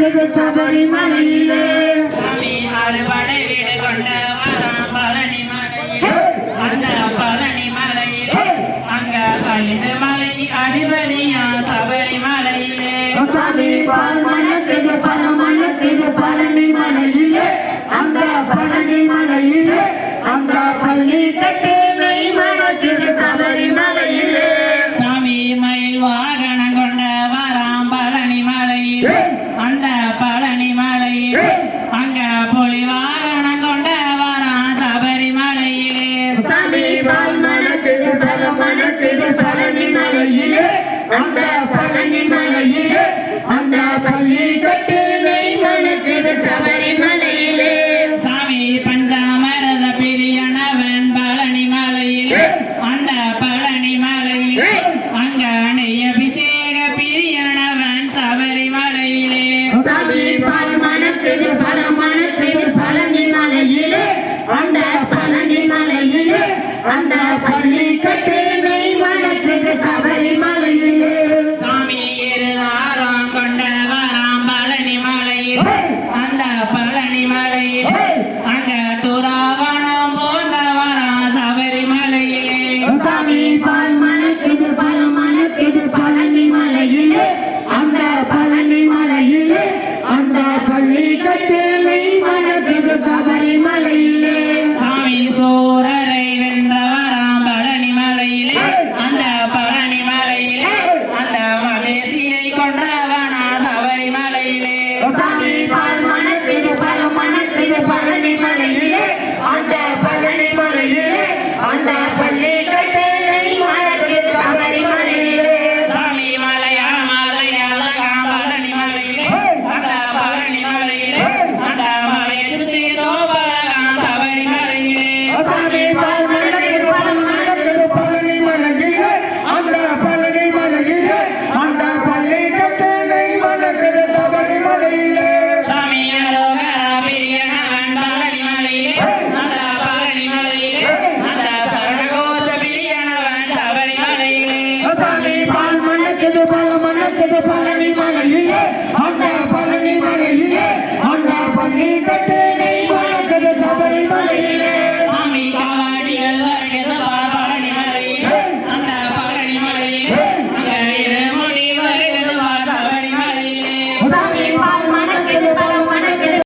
கிடைச்சது சபரிமலையிலே அறுபடை வீடு கொண்ட வரம் பழனி மலையிலே அந்த பழனி மலையிலே அங்க ஐந்து மலைக்கு அதிபதியா சபரிமலையிலே. பழனி மலையிலே அந்த பழனி மலையிலே அந்த பள்ளி கட்டு மணக்குது பல மணக்குது பழனி மலையிலே அந்த கண்டா பள்ளி கட்டு நெய் மணக்குது சபரிமலையிலே. சாமி இருதாரம் கொண்டவராம் பழனி மலையில். அந்த பழனி மலையில். அங்க துராவணம் போந்தவராம் சபரிமலையிலே. சாமி பால் மணக்குது பல மணக்குது பழனி மலையிலே. அந்த பழனி மலையிலே அந்த பள்ளி கட்டு cadê Baiano?